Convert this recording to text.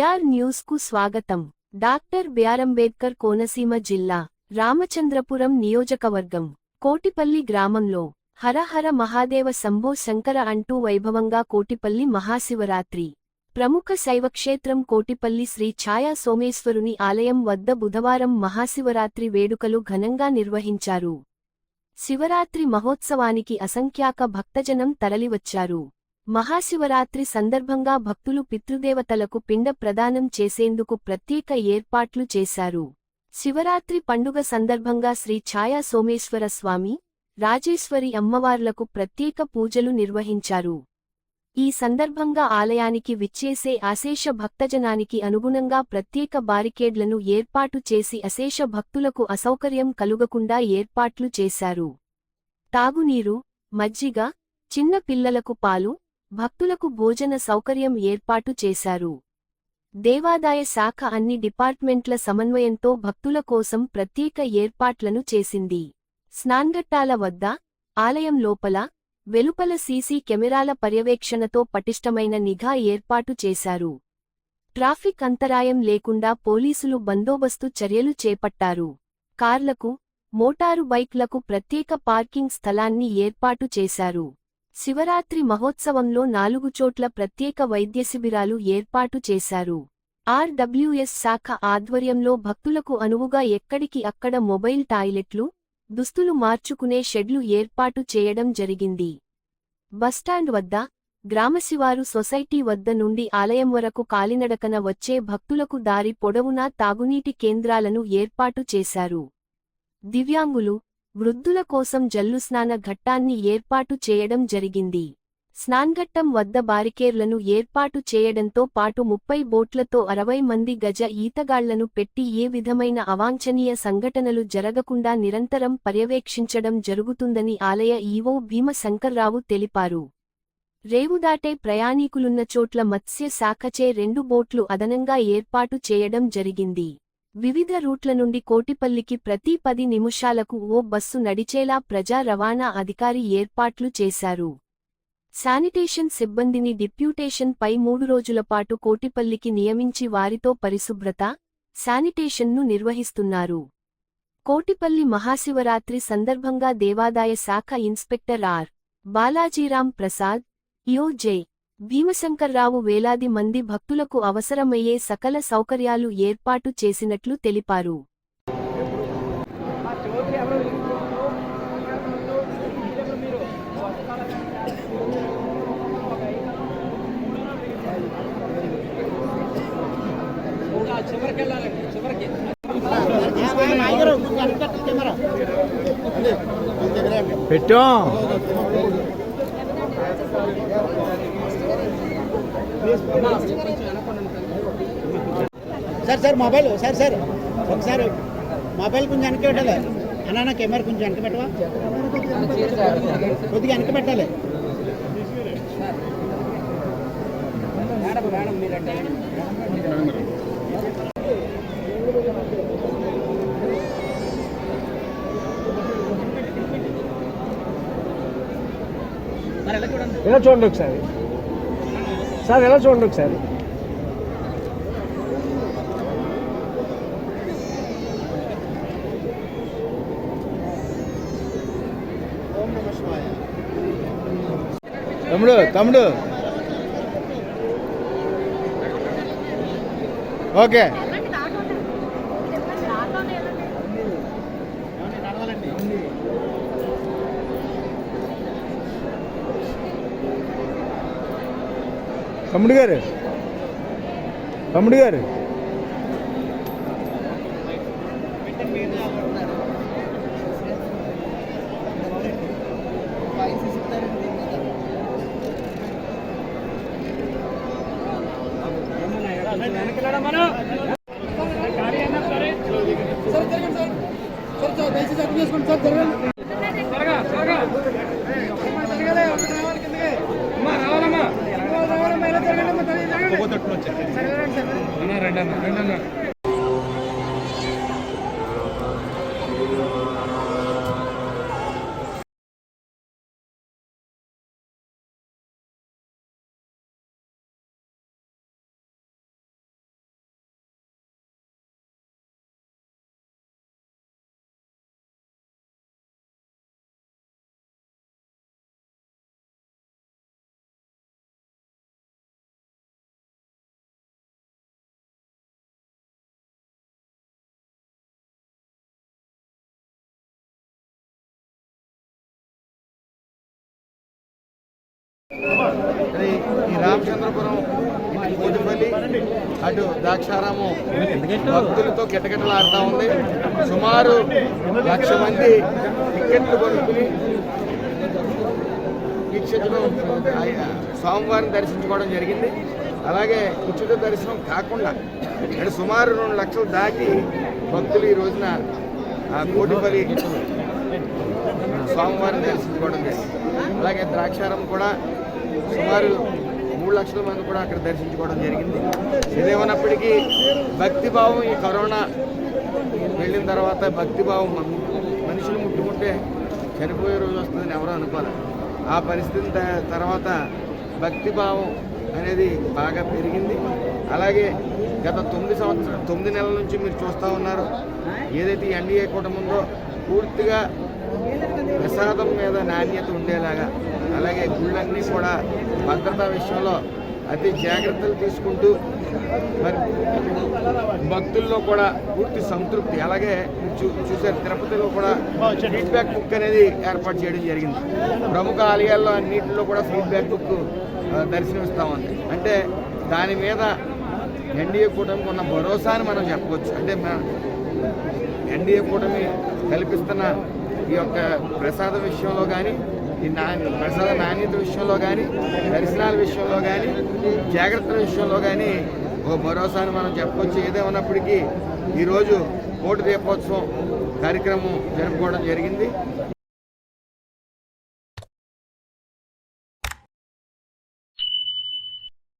AR న్యూస్కు స్వాగతం. Doctor బిఆర్అంబేద్కర్ Konaseema జిల్లా రామచంద్రపురం నియోజకవర్గం కోటిపల్లి గ్రామంలో హరహర మహాదేవ శంభో శంకర అంటూ వైభవంగా కోటిపల్లి మహాశివరాత్రి. ప్రముఖ శైవక్షేత్రం కోటిపల్లి శ్రీ ఛాయా సోమేశ్వరుని ఆలయం వద్ద బుధవారం మహాశివరాత్రి వేడుకలు ఘనంగా నిర్వహించారు. శివరాత్రి మహోత్సవానికి అసంఖ్యాక భక్తజనం తరలివచ్చారు. మహాశివరాత్రి సందర్భంగా భక్తులు పితృదేవతలకు పిండ ప్రదానం చేసేందుకు ప్రత్యేక ఏర్పాట్లు చేశారు. శివరాత్రి పండుగ సందర్భంగా శ్రీ ఛాయా సోమేశ్వర స్వామి రాజేశ్వరి అమ్మవార్లకు ప్రత్యేక పూజలు నిర్వహించారు. ఈ సందర్భంగా ఆలయానికి విచ్చేసే అశేష భక్తజనానికి అనుగుణంగా ప్రత్యేక బారికేడ్లను ఏర్పాటు చేసి అశేష భక్తులకు అసౌకర్యం కలుగకుండా ఏర్పాట్లు చేశారు. తాగునీరు మజ్జిగ చిన్న పిల్లలకు పాలు భక్తులకు భోజన సౌకర్యం ఏర్పాటు చేశారు. దేవాదాయ శాఖ అన్ని డిపార్ట్మెంట్ల సమన్వయంతో భక్తుల కోసం ప్రత్యేక ఏర్పాట్లను చేసింది. స్నాన్గట్టాల వద్ద ఆలయం లోపల వెలుపల సీసీ కెమెరాల పర్యవేక్షణతో పటిష్టమైన నిఘా ఏర్పాటు చేశారు. ట్రాఫిక్ అంతరాయం లేకుండా పోలీసులు బందోబస్తు చర్యలు చేపట్టారు. కార్లకు మోటారు బైక్లకు ప్రత్యేక పార్కింగ్ స్థలాన్ని ఏర్పాటు చేశారు. శివరాత్రి మహోత్సవంలో నాలుగు చోట్ల ప్రత్యేక వైద్య శిబిరాలు ఏర్పాటు చేశారు. ఆర్డబ్ల్యూఎస్ శాఖ ఆధ్వర్యంలో భక్తులకు అనువుగా ఎక్కడికి అక్కడ మొబైల్ టాయిలెట్లు దుస్తులు మార్చుకునే షెడ్లు ఏర్పాటు చేయడం జరిగింది. బస్టాండ్ వద్ద గ్రామశివారు సొసైటీ వద్ద నుండి ఆలయం వరకు కాలినడకన వచ్చే భక్తులకు దారి పొడవునా తాగునీటి కేంద్రాలను ఏర్పాటు చేశారు. దివ్యాంగులు వృద్ధుల కోసం జల్లుస్నాన ఘట్టాన్ని ఏర్పాటు చేయడం జరిగింది. స్నాన్ఘట్టం వద్ద బారికేర్లను ఏర్పాటు చేయడంతో పాటు ముప్పై బోట్లతో అరవై మంది గజ ఈతగాళ్ళను పెట్టి ఏ విధమైన అవాంఛనీయ సంఘటనలు జరగకుండా నిరంతరం పర్యవేక్షించడం జరుగుతుందని ఆలయ ఈవో భీమశంకర్రావు తెలిపారు. రేవుదాటే ప్రయాణీకులున్న చోట్ల మత్స్య శాఖచే రెండు బోట్లు అదనంగా ఏర్పాటు చేయడం జరిగింది. వివిధ రూట్ల నుండి కోటిపల్లికి ప్రతి పది నిమిషాలకు ఓ బస్సు నడిచేలా ప్రజా రవాణా అధికారి ఏర్పాట్లు చేశారు. శానిటేషన్ సిబ్బందిని డిప్యూటేషన్ పై మూడు రోజుల పాటు కోటిపల్లికి నియమించి వారితో పరిశుభ్రత శానిటేషన్ను నిర్వహిస్తున్నారు. కోటిపల్లి మహాశివరాత్రి సందర్భంగా దేవాదాయ శాఖ ఇన్స్పెక్టర్ ఆర్. బాలాజీరాం ప్రసాద్ యోజే భీమశంకర్రావు వేలాది మంది భక్తులకు అవసరమయ్యే సకల సౌకర్యాలు ఏర్పాటు చేసినట్లు తెలిపారు. పెట్టాం. Sir sir mobile sir sir ఒకసారి మొబైల్ కొంచెం వెనక్కి పెట్టాలి. అన్న కెమెరా కొంచెం వెనక పెట్టవా? కొద్దిగా వెనక పెట్టాలి. మేడం మరి ఎలా చూడండి ఎలా చూడండి ఒకసారి. సార్ ఎలా చూడండి ఒకసారి? తమ్ముడు తమ్ముడు. ఓకే. తమ్ముడు గారు తమ్ముడు గారు వెనక్కి వెళ్ళడం మనం అన్న రండి అన్న రండి ఈ రామచంద్రపురం ఇటు పూజపల్లి అటు ద్రాక్షారాము భక్తులతో కిటకిటలాడుతూ ఉంది. సుమారు లక్ష మంది టిక్కెట్లు కొనుక్కుని వీక్షించడం స్వామివారిని దర్శించుకోవడం జరిగింది. అలాగే ఉచిత దర్శనం కాకుండా అంటే సుమారు రెండు లక్షలు దాటి భక్తులు ఈ రోజున ఆ కోటిపల్లి స్వామివారిని దర్శించుకోవడం జరిగింది. అలాగే ద్రాక్షారం కూడా సుమారు మూడు లక్షల మంది కూడా అక్కడ దర్శించుకోవడం జరిగింది. ఇదేమన్నప్పటికీ భక్తిభావం ఈ కరోనా వెళ్ళిన తర్వాత భక్తిభావం మనుషులు ముట్టుకుంటే చనిపోయే రోజు వస్తుందని ఎవరో అనుకోవాలి ఆ పరిస్థితి త- తర్వాత భక్తిభావం అనేది బాగా పెరిగింది. అలాగే గత తొమ్మిది సంవత్సరాలు తొమ్మిది నెలల నుంచి మీరు చూస్తూ ఉన్నారు. ఏదైతే ఎన్డీఏ కుటుంబంలో పూర్తిగా ప్రసాదం మీద నాణ్యత ఉండేలాగా అలాగే గుళ్ళన్నీ కూడా భద్రతా విషయంలో అతి జాగ్రత్తలు తీసుకుంటూ మరి భక్తుల్లో కూడా పూర్తి సంతృప్తి. అలాగే చూ చూసారు తిరుపతిలో కూడా ఫీడ్బ్యాక్ బుక్ అనేది ఏర్పాటు చేయడం జరిగింది. ప్రముఖ ఆలయాల్లో అన్నింటిలో కూడా ఫీడ్బ్యాక్ బుక్ ఆ, ఉంది అంటే దాని మీద ఎన్డీఏ కూటమికి ఉన్న భరోసాని మనం చెప్పవచ్చు. అంటే ఎన్డీఏ కూటమి కల్పిస్తున్న ఈ యొక్క ప్రసాద విషయంలో కానీ ఈ నా ప్రసాద నాణ్యత విషయంలో కానీ దర్శనాల విషయంలో కానీ జాగ్రత్తల విషయంలో కానీ ఒక భరోసాని మనం చెప్పవచ్చు ఏదేమన్నప్పటికీ ఈరోజు కోటి దీపోత్సవం కార్యక్రమం జరుపుకోవడం జరిగింది.